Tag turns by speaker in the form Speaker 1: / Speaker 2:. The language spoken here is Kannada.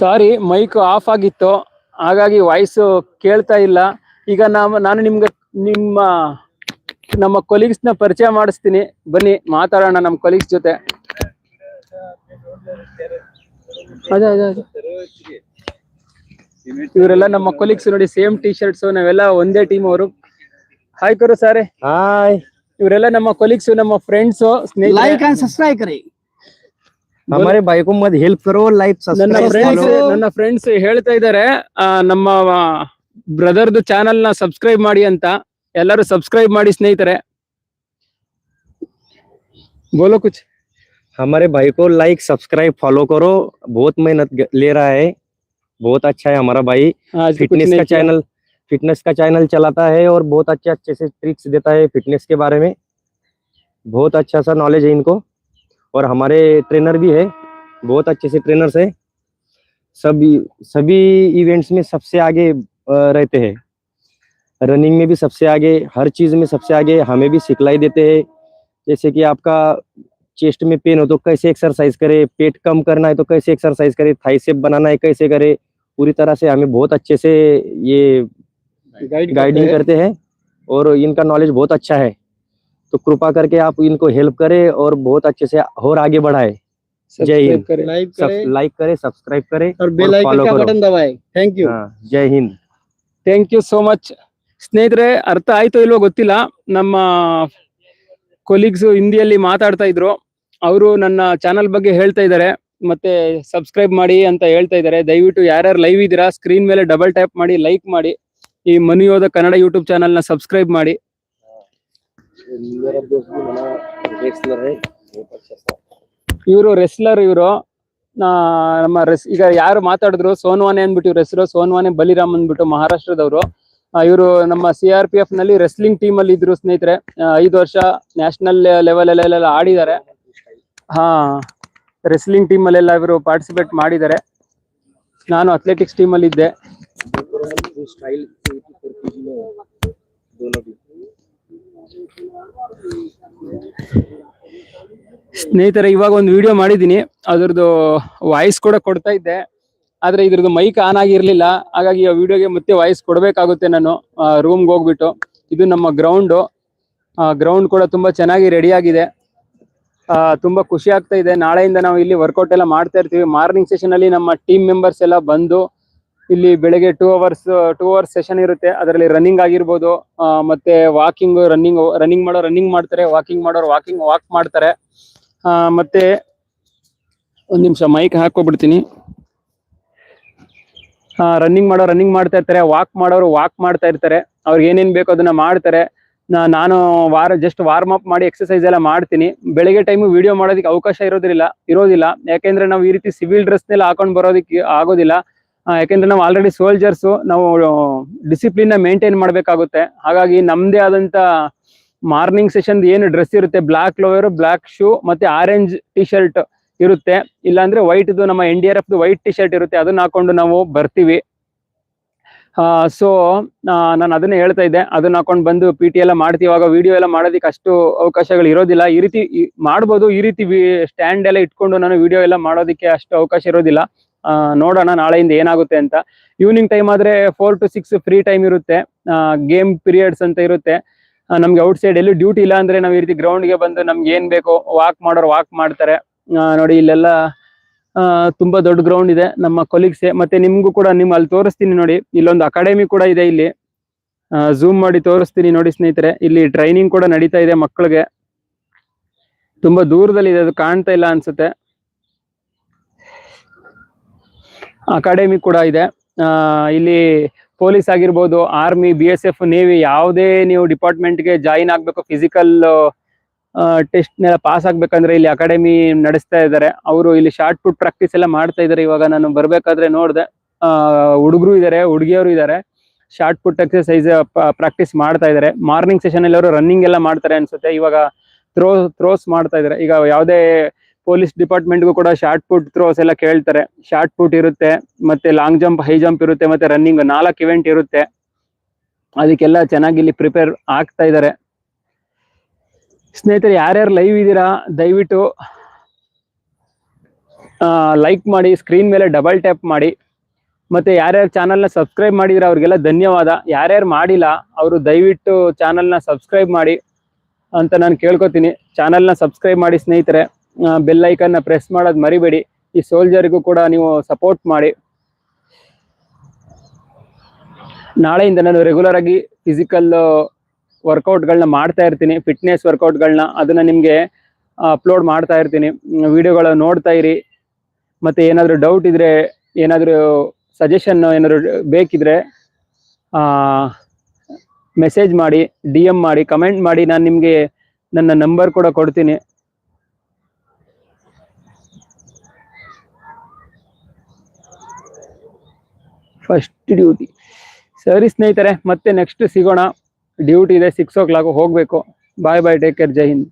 Speaker 1: ಸಾರಿ ಮೈಕ್ ಆಫ್ ಆಗಿತ್ತು. ಹಾಗಾಗಿ ವಾಯ್ಸ್ ಕೇಳ್ತಾ ಇಲ್ಲ. ಈಗ ನಾವು ನಾನು ನಿಮ್ಗೆ ನಿಮ್ಮ ನಮ್ಮ ಕೊಲೀಗ್ಸ್ನ ಪರಿಚಯ ಮಾಡಿಸ್ತೀನಿ. ಬನ್ನಿ ಮಾತಾಡೋಣ ನಮ್ಮ ಕೊಲೀಗ್ಸ್ ಜೊತೆ. ಅದೇ ಅದೇ ಇವರೆಲ್ಲ ನಮ್ಮ ಕೊಲೀಗ್ಸ್ ನೋಡಿ ಸೇಮ್ ಟಿ ಶರ್ಟ್ಸ್ ನಾವೆಲ್ಲ ಒಂದೇ ಟೀಮ್ ಅವರು. ಹಾಯ್ ಕರು ಸಾರೆ.
Speaker 2: ಹಾಯ್
Speaker 1: ಇವರೆಲ್ಲ ನಮ್ಮ ಕೊಲೀಗ್ಸ್ ನಮ್ಮ ಫ್ರೆಂಡ್ಸ್
Speaker 3: ಸ್ನೇಹಿತರು. ಲೈಕ್ ಅಂಡ್ ಸಬ್ಸ್ಕ್ರೈಬ್
Speaker 2: ಕರಿ. भाई को मत हेल्प करो लाइक
Speaker 1: ನನ್ನ
Speaker 2: सब्सक्राइब
Speaker 1: ಫ್ರೆಂಡ್ಸ್
Speaker 2: फॉलो
Speaker 1: ನನ್ನ ಫ್ರೆಂಡ್ಸ್ ಹೇಳ್ತಾ ಇದಾರೆ ಆ, ನಮ್ಮ ಬ್ರದರ್ದು ಚಾನಲ್ ನ ಸಬ್ಸ್ಕ್ರೈಬ್ ಮಾಡಿ ಅಂತ ಎಲ್ಲರೂ ಸಬ್ಸ್ಕ್ರೈಬ್ ಮಾಡಿ ಸ್ನೇಹಿತರೆ ಬೋಲೋ ಕುಚ್
Speaker 2: हमारे भाई को लाइक सब्सक्राइब फॉलो करो बहुत मेहनत ग- ले रहा है बहुत अच्छा है हमारा भाई
Speaker 1: आज भी कुछ
Speaker 2: फिटनेस
Speaker 1: नहीं
Speaker 2: का
Speaker 1: किया।
Speaker 2: चैनल फिटनेस का चैनल चलाता है और बहुत अच्छे अच्छे से ट्रिक्स देता है फिटनेस के बारे में बहुत अच्छा सा नॉलेज है इनको और हमारे ट्रेनर भी है बहुत अच्छे से ट्रेनर्स है। सभी सभी इवेंट्स में सबसे आगे रहते हैं। रनिंग में भी सबसे आगे हर चीज़ में सबसे आगे हमें भी सिखलाई देते हैं। जैसे कि आपका चेस्ट में पेन हो तो कैसे एक्सरसाइज करे पेट कम करना है तो कैसे एक्सरसाइज करे थाई सेप बनाना है कैसे करे पूरी तरह से हमें बहुत अच्छे से ये गाइडिंग
Speaker 1: करते
Speaker 2: करते हैं और इनका नॉलेज बहुत अच्छा है। तो कृपा करके आप इनको हेल्प करें और बहुत अच्छे से और आगे बढ़ाए
Speaker 1: हैं।
Speaker 2: जय
Speaker 1: Subscribe
Speaker 2: हिंद।
Speaker 1: करें।
Speaker 3: लाइक
Speaker 2: सब
Speaker 3: करें
Speaker 2: लाइक करें सब्सक्राइब करें
Speaker 3: और बेल
Speaker 2: और
Speaker 3: आइकन
Speaker 2: follow
Speaker 3: का
Speaker 2: करो।
Speaker 3: बटन दबाएं थैंक यू
Speaker 2: हाँ, जय Hind
Speaker 1: thank you so much ಸ್ನೇಹಿತರೆ ಅರ್ಥ ಆಯ್ತೋ ಇಲ್ವೋ ಗೊತ್ತಿಲ್ಲ ನಮ್ಮ ಕೊಲೀಗ್ಸ್ ಹಿಂದಿಯಲ್ಲಿ ಮಾತಾಡ್ತಾ ಇದ್ರು ಅವರು ನನ್ನ ಚಾನಲ್ ಬಗ್ಗೆ ಹೇಳ್ತಾ ಇದ್ದಾರೆ ಮತ್ತೆ ಸಬ್ಸ್ಕ್ರೈಬ್ ಮಾಡಿ ಅಂತ ಹೇಳ್ತಾ ಇದ್ದಾರೆ ದಯವಿಟ್ಟು ಯಾರ್ಯಾರು ಲೈವ್ ಇದ್ದೀರಾ ಸ್ಕ್ರೀನ್ ಮೇಲೆ ಡಬಲ್ ಟ್ಯಾಪ್ ಮಾಡಿ ಲೈಕ್ ಮಾಡಿ ಈ ಮನುಯೋಧ ಕನ್ನಡ ಯೂಟ್ಯೂಬ್ ಚಾನಲ್ ನ ಸಬ್ಸ್ಕ್ರೈಬ್ ಮಾಡಿ ಇವರು ರೆಸ್ಲರ್ ಇವರು. ನಮ್ಮ ರೆಸ್ ಈಗ ಯಾರು ಮಾತಾಡಿದ್ರು ಸೋನ್ವಾನೆ ಅಂದ್ಬಿಟ್ಟು ಇವ್ರ ಹೆಸರು ಸೋನ್ವಾನೆ ಬಲಿರಾಮ್ ಅಂದ್ಬಿಟ್ಟು ಮಹಾರಾಷ್ಟ್ರದವರು. ಇವರು ನಮ್ಮ ಸಿ ಆರ್ ಪಿ ಎಫ್ನಲ್ಲಿ ರೆಸ್ಲಿಂಗ್ ಟೀಮ್ ಅಲ್ಲಿ ಇದ್ರು ಸ್ನೇಹಿತರೆ. ಐದು ವರ್ಷ ನ್ಯಾಷನಲ್ ಲೆವೆಲ್ ಅಲ್ಲೆಲ್ಲ ಆಡಿದ್ದಾರೆ. ಹಾ ರೆಸ್ಲಿಂಗ್ ಟೀಮ್ ಅಲ್ಲೆಲ್ಲ ಇವರು ಪಾರ್ಟಿಸಿಪೇಟ್ ಮಾಡಿದ್ದಾರೆ. ನಾನು ಅಥ್ಲೆಟಿಕ್ಸ್ ಟೀಮ್ ಅಲ್ಲಿ ಇದ್ದೆ ಸ್ನೇಹಿತರೆ, ಇವಾಗ ಒಂದು ವಿಡಿಯೋ ಮಾಡಿದ್ದೀನಿ. ಅದ್ರದ್ದು ವಾಯ್ಸ್ ಕೂಡ ಕೊಡ್ತಾ ಇದ್ದೆ. ಆದರೆ ಇದ್ರದ್ದು ಮೈಕ್ ಆನ್ ಆಗಿರಲಿಲ್ಲ. ಹಾಗಾಗಿ ಆ ವಿಡಿಯೋಗೆ ಮತ್ತೆ ವಾಯ್ಸ್ ಕೊಡಬೇಕಾಗುತ್ತೆ ನಾನು ರೂಮ್ಗೆ ಹೋಗ್ಬಿಟ್ಟು. ಇದು ನಮ್ಮ ಗ್ರೌಂಡು ಗ್ರೌಂಡ್ ಕೂಡ ತುಂಬಾ ಚೆನ್ನಾಗಿ ರೆಡಿ ಆಗಿದೆ. ತುಂಬಾ ಖುಷಿ ಆಗ್ತಾ ಇದೆ. ನಾಳೆಯಿಂದ ನಾವು ಇಲ್ಲಿ ವರ್ಕೌಟ್ ಎಲ್ಲ ಮಾಡ್ತಾ ಇರ್ತೀವಿ. ಮಾರ್ನಿಂಗ್ ಸೆಷನ್ ಅಲ್ಲಿ ನಮ್ಮ ಟೀಮ್ ಮೆಂಬರ್ಸ್ ಎಲ್ಲ ಬಂದು ಇಲ್ಲಿ ಬೆಳಗ್ಗೆ two hours two hours session ಇರುತ್ತೆ. ಅದರಲ್ಲಿ ರನ್ನಿಂಗ್ ಆಗಿರ್ಬೋದು ಮತ್ತೆ ವಾಕಿಂಗ್ ರನ್ನಿಂಗ್ ರನ್ನಿಂಗ್ ಮಾಡೋ ರನ್ನಿಂಗ್ ಮಾಡ್ತಾರೆ ವಾಕಿಂಗ್ ಮಾಡೋರು ವಾಕಿಂಗ್ ವಾಕ್ ಮಾಡ್ತಾರೆ. ಮತ್ತೆ ಒಂದ್ ನಿಮಿಷ ಮೈಕ್ ಹಾಕೋಬಿಡ್ತೀನಿ ರನ್ನಿಂಗ್ ಮಾಡೋ ರನ್ನಿಂಗ್ ಮಾಡ್ತಾ ಇರ್ತಾರೆ. ವಾಕ್ ಮಾಡೋರು ವಾಕ್ ಮಾಡ್ತಾ ಇರ್ತಾರೆ. ಅವ್ರಿಗೆ ಏನೇನ್ ಬೇಕೋ ಅದನ್ನ ಮಾಡ್ತಾರೆ. ನಾನು ವಾರ ಜಸ್ಟ್ ವಾರ್ಮ್ ಅಪ್ ಮಾಡಿ ಎಕ್ಸಸೈಸ್ ಎಲ್ಲ ಮಾಡ್ತೀನಿ. ಬೆಳಗ್ಗೆ ಟೈಮ್ ವಿಡಿಯೋ ಮಾಡೋದಕ್ಕೆ ಅವಕಾಶ ಇರೋದಿಲ್ಲ ಇರೋದಿಲ್ಲ. ಯಾಕೆಂದ್ರೆ ನಾವು ಈ ರೀತಿ ಸಿವಿಲ್ ಡ್ರೆಸ್ನೆಲ್ಲ ಹಾಕೊಂಡು ಬರೋದಕ್ಕೆ ಆಗೋದಿಲ್ಲ. ಯಾಕೆಂದ್ರೆ ನಾವು ಆಲ್ರೆಡಿ ಸೋಲ್ಜರ್ಸ್ ನಾವು ಡಿಸಿಪ್ಲಿನ್ ಮೇಂಟೈನ್ ಮಾಡಬೇಕಾಗುತ್ತೆ. ಹಾಗಾಗಿ ನಮ್ದೇ ಆದಂತ ಮಾರ್ನಿಂಗ್ ಸೆಷನ್ ಏನು ಡ್ರೆಸ್ ಇರುತ್ತೆ ಬ್ಲಾಕ್ ಲೋವರ್ ಬ್ಲಾಕ್ ಶೂ ಮತ್ತೆ ಆರೆಂಜ್ ಟಿ ಶರ್ಟ್ ಇರುತ್ತೆ. ಇಲ್ಲಾಂದ್ರೆ ವೈಟ್ ನಮ್ಮ N D R F white T shirt ಇರುತ್ತೆ. ಅದನ್ನ ಹಾಕೊಂಡು ನಾವು ಬರ್ತೀವಿ. ಸೊ ನಾನು ಅದನ್ನ ಹೇಳ್ತಾ ಇದ್ದೆ. ಅದನ್ನ ಹಾಕೊಂಡು ಬಂದು ಪಿ ಟಿ ಎಲ್ಲ ಮಾಡ್ತೀವಿ. ಇವಾಗ ವಿಡಿಯೋ ಎಲ್ಲ ಮಾಡೋದಕ್ಕೆ ಅಷ್ಟು ಅವಕಾಶಗಳು ಇರೋದಿಲ್ಲ. ಈ ರೀತಿ ಮಾಡ್ಬೋದು. ಈ ರೀತಿ ಸ್ಟ್ಯಾಂಡ್ ಎಲ್ಲ ಇಟ್ಕೊಂಡು ನಾನು ವಿಡಿಯೋ ಎಲ್ಲ ಮಾಡೋದಕ್ಕೆ ಅಷ್ಟು ಅವಕಾಶ ಇರೋದಿಲ್ಲ. ನೋಡೋಣ ನಾಳೆಯಿಂದ ಏನಾಗುತ್ತೆ ಅಂತ. ಈವ್ನಿಂಗ್ ಟೈಮ್ ಆದ್ರೆ four to six free time ಇರುತ್ತೆ. ಗೇಮ್ ಪೀರಿಯಡ್ಸ್ ಅಂತ ಇರುತ್ತೆ. ನಮ್ಗೆ ಔಟ್ ಸೈಡ್ ಎಲ್ಲೂ ಡ್ಯೂಟಿ ಇಲ್ಲ ಅಂದ್ರೆ ನಾವು ಈ ರೀತಿ ಗ್ರೌಂಡ್ಗೆ ಬಂದು ನಮ್ಗೆ ಏನ್ ಬೇಕೋ ವಾಕ್ ಮಾಡೋರು ವಾಕ್ ಮಾಡ್ತಾರೆ. ನೋಡಿ ಇಲ್ಲೆಲ್ಲ ತುಂಬಾ ದೊಡ್ಡ ಗ್ರೌಂಡ್ ಇದೆ. ನಮ್ಮ ಕೊಲೀಗ್ಸ್ ಮತ್ತೆ ನಿಮ್ಗೂ ಕೂಡ ನಿಮ್ ಅಲ್ಲಿ ತೋರಿಸ್ತೀನಿ ನೋಡಿ. ಇಲ್ಲೊಂದು ಅಕಾಡೆಮಿ ಕೂಡ ಇದೆ ಇಲ್ಲಿ. ಝೂಮ್ ಮಾಡಿ ತೋರಿಸ್ತೀನಿ ನೋಡಿ ಸ್ನೇಹಿತರೆ. ಇಲ್ಲಿ ಟ್ರೈನಿಂಗ್ ಕೂಡ ನಡೀತಾ ಇದೆ ಮಕ್ಕಳಿಗೆ. ತುಂಬಾ ದೂರದಲ್ಲಿ ಇದೆ ಅದು ಕಾಣ್ತಾ ಇಲ್ಲ ಅನ್ಸುತ್ತೆ. ಅಕಾಡೆಮಿ ಕೂಡ ಇದೆ. ಇಲ್ಲಿ ಪೊಲೀಸ್ ಆಗಿರ್ಬೋದು, army, B S F, navy ಯಾವುದೇ ನೀವು ಡಿಪಾರ್ಟ್ಮೆಂಟ್ಗೆ ಜಾಯಿನ್ ಆಗಬೇಕು ಫಿಸಿಕಲ್ ಟೆಸ್ಟ್ ನೆಲ್ಲ ಪಾಸ್ ಆಗ್ಬೇಕಂದ್ರೆ ಇಲ್ಲಿ ಅಕಾಡೆಮಿ ನಡೆಸ್ತಾ ಇದ್ದಾರೆ. ಅವರು ಇಲ್ಲಿ ಶಾರ್ಟ್ ಪುಟ್ ಪ್ರಾಕ್ಟೀಸ್ ಎಲ್ಲ ಮಾಡ್ತಾ ಇದ್ದಾರೆ. ಇವಾಗ ನಾನು ಬರಬೇಕಾದ್ರೆ ನೋಡಿದೆ. ಹುಡುಗರು ಇದ್ದಾರೆ ಹುಡುಗಿಯರು ಇದ್ದಾರೆ ಶಾರ್ಟ್ ಪುಟ್ ಎಕ್ಸರ್ಸೈಸ್ ಪ್ರಾಕ್ಟೀಸ್ ಮಾಡ್ತಾ ಇದ್ದಾರೆ. ಮಾರ್ನಿಂಗ್ ಸೆಷನ್ ಅಲ್ಲಿ ಅವರು ರನ್ನಿಂಗ್ ಎಲ್ಲ ಮಾಡ್ತಾರೆ ಅನ್ಸುತ್ತೆ. ಇವಾಗ ಥ್ರೋ ಥ್ರೋಸ್ ಮಾಡ್ತಾ ಇದ್ದಾರೆ. ಈಗ ಯಾವುದೇ ಪೊಲೀಸ್ ಡಿಪಾರ್ಟ್ಮೆಂಟ್ಗೂ ಕೂಡ ಶಾರ್ಟ್ ಪುಟ್ ಥ್ರೋಸ್ ಎಲ್ಲ ಕೇಳ್ತಾರೆ. ಶಾರ್ಟ್ ಪುಟ್ ಇರುತ್ತೆ, ಮತ್ತೆ ಲಾಂಗ್ ಜಂಪ್ ಹೈ ಜಂಪ್ ಇರುತ್ತೆ, ಮತ್ತೆ ರನ್ನಿಂಗ್ ನಾಲ್ಕು ಇವೆಂಟ್ ಇರುತ್ತೆ. ಅದಕ್ಕೆಲ್ಲ ಚೆನ್ನಾಗಿ ಇಲ್ಲಿ ಪ್ರಿಪೇರ್ ಆಗ್ತಾ ಇದ್ದಾರೆ ಸ್ನೇಹಿತರೆ, ಯಾರ್ಯಾರು ಲೈವ್ ಇದ್ದೀರಾ? ದಯವಿಟ್ಟು ಲೈಕ್ ಮಾಡಿ ಸ್ಕ್ರೀನ್ ಮೇಲೆ ಡಬಲ್ ಟ್ಯಾಪ್ ಮಾಡಿ. ಮತ್ತೆ ಯಾರ್ಯಾರು ಚಾನಲ್ನ ಸಬ್ಸ್ಕ್ರೈಬ್ ಮಾಡಿದ್ರೆ ಅವ್ರಿಗೆಲ್ಲ ಧನ್ಯವಾದ. ಯಾರ್ಯಾರು ಮಾಡಿಲ್ಲ, ಅವರು ದಯವಿಟ್ಟು ಚಾನಲ್ನ ಸಬ್ಸ್ಕ್ರೈಬ್ ಮಾಡಿ ಅಂತ ನಾನು ಕೇಳ್ಕೊತೀನಿ. ಚಾನಲ್ನ ಸಬ್ಸ್ಕ್ರೈಬ್ ಮಾಡಿ ಸ್ನೇಹಿತರೆ. ಬೆಲ್ ಐಕನ್ನ ಪ್ರೆಸ್ ಮಾಡೋದು ಮರಿಬೇಡಿ. ಈ ಸೋಲ್ಜರ್ಗೂ ಕೂಡ ನೀವು ಸಪೋರ್ಟ್ ಮಾಡಿ. ನಾಳೆಯಿಂದ ನಾನು ರೆಗ್ಯುಲರ್ ಆಗಿ ಫಿಸಿಕಲ್ ವರ್ಕೌಟ್ಗಳನ್ನ ಮಾಡ್ತಾ ಇರ್ತೀನಿ. ಫಿಟ್ನೆಸ್ ವರ್ಕೌಟ್ಗಳನ್ನ ಅದನ್ನ ನಿಮಗೆ ಅಪ್ಲೋಡ್ ಮಾಡ್ತಾ ಇರ್ತೀನಿ. ವಿಡಿಯೋಗಳು ನೋಡ್ತಾ ಇರಿ. ಮತ್ತೆ ಏನಾದರೂ ಡೌಟ್ ಇದ್ರೆ, ಏನಾದರೂ ಸಜೆಷನ್ ಏನಾದರೂ ಬೇಕಿದ್ರೆ ಮೆಸೇಜ್ ಮಾಡಿ ಡಿ ಮಾಡಿ ಕಮೆಂಟ್ ಮಾಡಿ. ನಾನು ನಿಮಗೆ ನನ್ನ ನಂಬರ್ ಕೂಡ ಕೊಡ್ತೀನಿ. ಡ್ಯೂಟಿ ಸರಿ ಸ್ನೇಹಿತರೆ, ಮತ್ತೆ ನೆಕ್ಸ್ಟ್ ಸಿಗೋಣ. ಡ್ಯೂಟಿ ಇದೆ ಸಿಕ್ಸ್ ಓ ಕ್ಲಾಕ್ ಹೋಗ್ಬೇಕು ಬಾಯ್ ಬಾಯ್ ಟೇಕ್ ಕೇರ್ ಜೈ ಹಿಂದ್